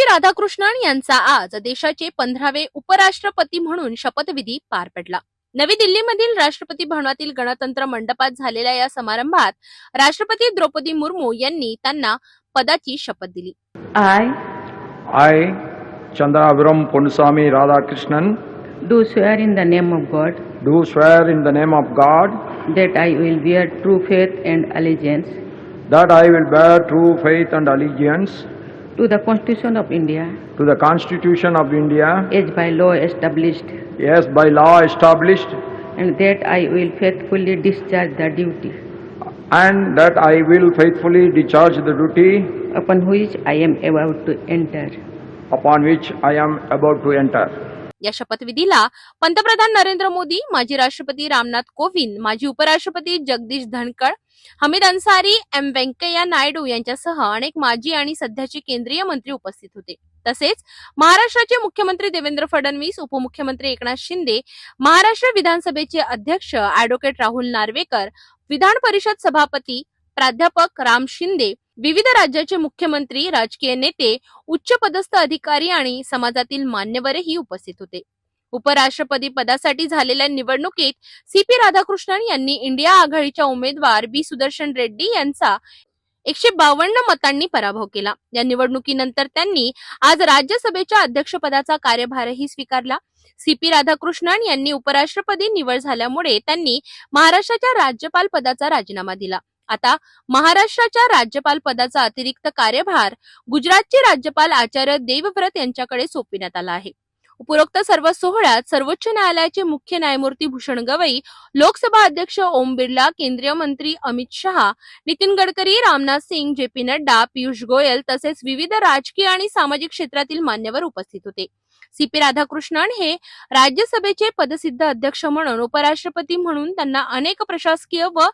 सर्वपल्ली राधाकृष्णन यांचा आज देशाचे पंधरावे उपराष्ट्रपती म्हणून शपथविधी पार पडला. नवी दिल्लीमधील राष्ट्रपती भवनातील गणतंत्र मंडपात झालेल्या या समारंभात राष्ट्रपती द्रौपदी मुर्मू यांनी त्यांना पदाची शपथ दिली. I I Chandrapuram Ponnusamy Radhakrishnan. Do swear in the name of God do swear in the name of God that I will bear true faith and allegiance that I will bear true faith and allegiance to the Constitution of India. To the Constitution of India. As by law established. Yes, by law established. And that I will faithfully discharge the duty. And that I will faithfully discharge the duty upon which I am about to enter. upon which I am about to enter. या शपथविधीला पंतप्रधान नरेंद्र मोदी माजी राष्ट्रपती रामनाथ कोविंद माजी उपराष्ट्रपती Jagdish Dhankhar Hamid Ansari M Venkaiah Naidu यांच्यासह अनेक माजी आणि सध्याचे केंद्रीय मंत्री उपस्थित होते. तसेच महाराष्ट्राचे मुख्यमंत्री देवेंद्र फडणवीस उपमुख्यमंत्री एकनाथ शिंदे महाराष्ट्र विधानसभेचे अध्यक्ष अॅडव्होकेट राहुल नार्वेकर विधान परिषद सभापती प्राध्यापक राम शिंदे विविध राज्याचे मुख्यमंत्री राजकीय नेते उच्च पदस्थ अधिकारी आणि समाजातील मान्यवरही उपस्थित होते. उपराष्ट्रपती पदासाठी झालेल्या निवडणुकीत सी पी राधाकृष्णन यांनी इंडिया आघाडीच्या उमेदवार बी सुदर्शन रेड्डी यांचा एकशे बावन्न मतांनी पराभव केला. या निवडणुकीनंतर त्यांनी आज राज्यसभेच्या अध्यक्षपदाचा कार्यभारही स्वीकारला. सी पी राधाकृष्णन यांनी उपराष्ट्रपदी निवड झाल्यामुळे त्यांनी महाराष्ट्राच्या राज्यपाल पदाचा राजीनामा दिला. आता महाराष्ट्राच्या राज्यपाल पदाचा अतिरिक्त कार्यभार गुजरातचे राज्यपाल आचार्य देवव्रत यांच्याकडे सोपविण्यात आला आहे. उपरोक्त सर्व सोहळ्यात सर्वोच्च न्यायालयाचे मुख्य न्यायमूर्ती भूषण गवई लोकसभा अध्यक्ष ओम बिर्ला केंद्रीय मंत्री अमित शहा नितीन गडकरी रामनाथ सिंग जे पी नड्डा पियुष गोयल तसेच विविध राजकीय आणि सामाजिक क्षेत्रातील मान्यवर उपस्थित होते. सी पी राधाकृष्णन हे राज्यसभेचे पदसिद्ध अध्यक्ष म्हणून उपराष्ट्रपती म्हणून त्यांना अनेक प्रशासकीय व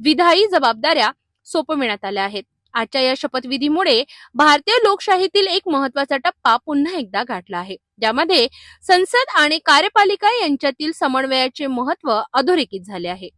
विधायी जबाबदाऱ्या सोपविण्यात आल्या आहेत. आजच्या या शपथविधीमुळे भारतीय लोकशाहीतील एक महत्त्वाचा टप्पा पुन्हा एकदा गाठला आहे. ज्यामध्ये संसद आणि कार्यपालिका यांच्यातील समन्वयाचे महत्त्व अधोरेखित झाले आहे.